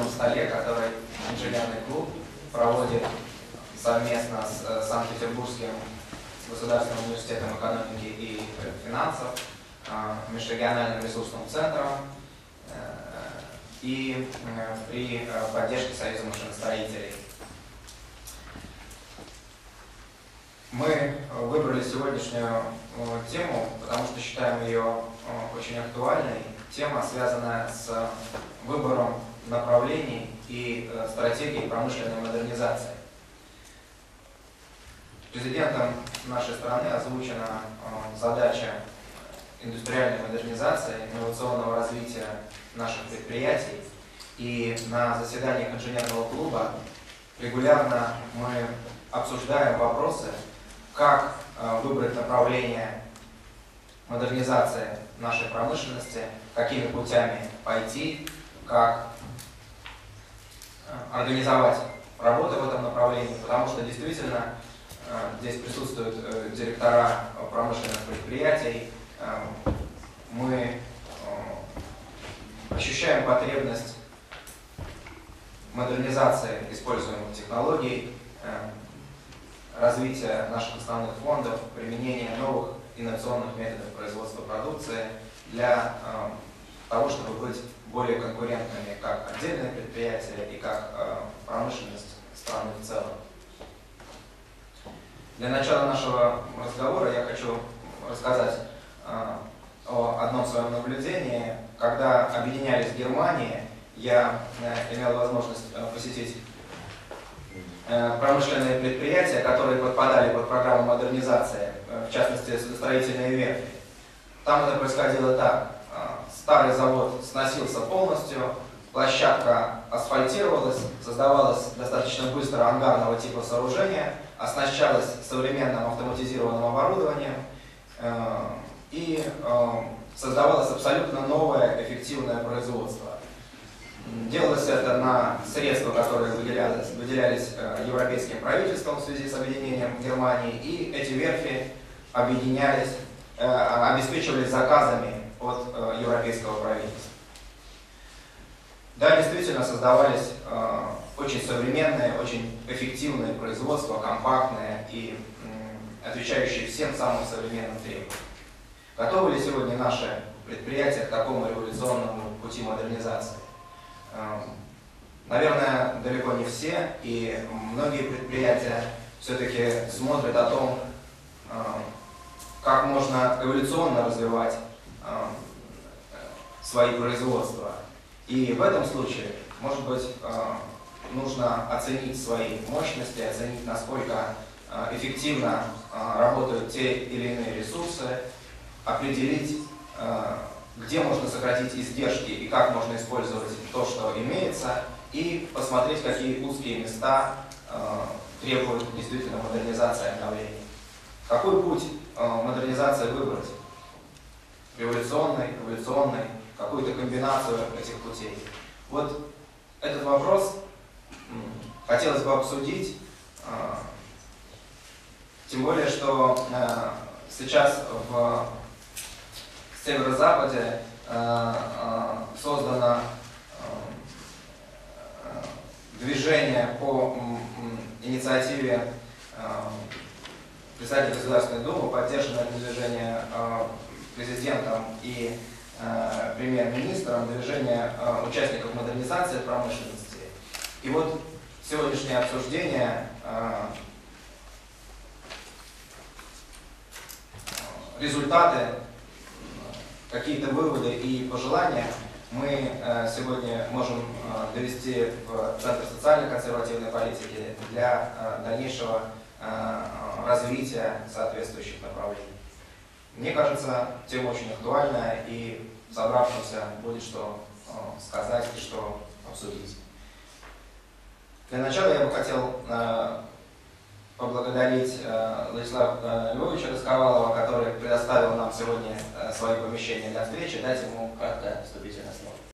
круглом столе, который инженерный клуб проводит совместно с э, Санкт-Петербургским государственным университетом экономики и финансов, э, межрегиональным ресурсным центром э, и при поддержке Союза машиностроителей. Мы выбрали сегодняшнюю тему, потому что считаем ее очень актуальной. Тема, связанная с выбором направлений и стратегии промышленной модернизации. Президентом нашей страны озвучена задача индустриальной модернизации, инновационного развития наших предприятий. И на заседаниях инженерного клуба регулярно мы обсуждаем вопросы, как э, выбрать направление модернизации нашей промышленности, какими путями пойти, как э, организовать работу в этом направлении, потому что действительно э, здесь присутствуют директора промышленных предприятий, мы ощущаем потребность модернизации используемых технологий, развития наших основных фондов, применения новых инновационных методов производства продукции для э, того, чтобы быть более конкурентными как отдельные предприятия и как э, промышленность страны в целом. Для начала нашего разговора я хочу рассказать э, о одном своем наблюдении. Когда объединялись Германии, я э, имел возможность посетить промышленные предприятия, которые подпадали под программу модернизации, в частности, строительные ветви. Там это происходило так. Э, старый завод сносился полностью, площадка асфальтировалась, создавалось достаточно быстро ангарного типа сооружения, оснащалось современным автоматизированным оборудованием и создавалось абсолютно новое эффективное производство. Делалось это на средства, которые выделялись, выделялись э, европейским правительством в связи с объединением Германии, и эти верфи объединялись, э, обеспечивались заказами от э, европейского правительства. Да, действительно создавались очень современные, очень эффективные производства, компактные и отвечающие всем самым современным требованиям. Готовы ли сегодня наши предприятия к такому революционному пути модернизации? Эм, наверное, далеко не все, и многие предприятия все-таки смотрят о том, эм, как можно эволюционно развивать свои производства. И в этом случае, может быть, нужно оценить свои мощности, оценить, насколько э, эффективно э, работают те или иные ресурсы, определить э, где можно сократить издержки и как можно использовать то, что имеется, и посмотреть, какие узкие места э, требуют действительно модернизации и обновления. Какой путь э, модернизации выбрать? Революционный, эволюционный, какую-то комбинацию этих путей. Вот этот вопрос хотелось бы обсудить, э, тем более, что э, сейчас в северо-западе э, создано движение по инициативе председателя Государственной Думы, поддержанное движение президентом и премьер-министром, движение участников модернизации промышленности. И вот сегодняшнее обсуждение результаты какие-то выводы и пожелания мы э, сегодня можем э, довести в Центр социальной консервативной политики для э, дальнейшего развития соответствующих направлений. Мне кажется, тема очень актуальная и собравшимся будет что сказать и что обсудить. Для начала я бы хотел поблагодарить э, Владислава э, Львовича Расковалова, который предоставил нам сегодня э, свои помещения для встречи, дать ему краткое вступительное слово.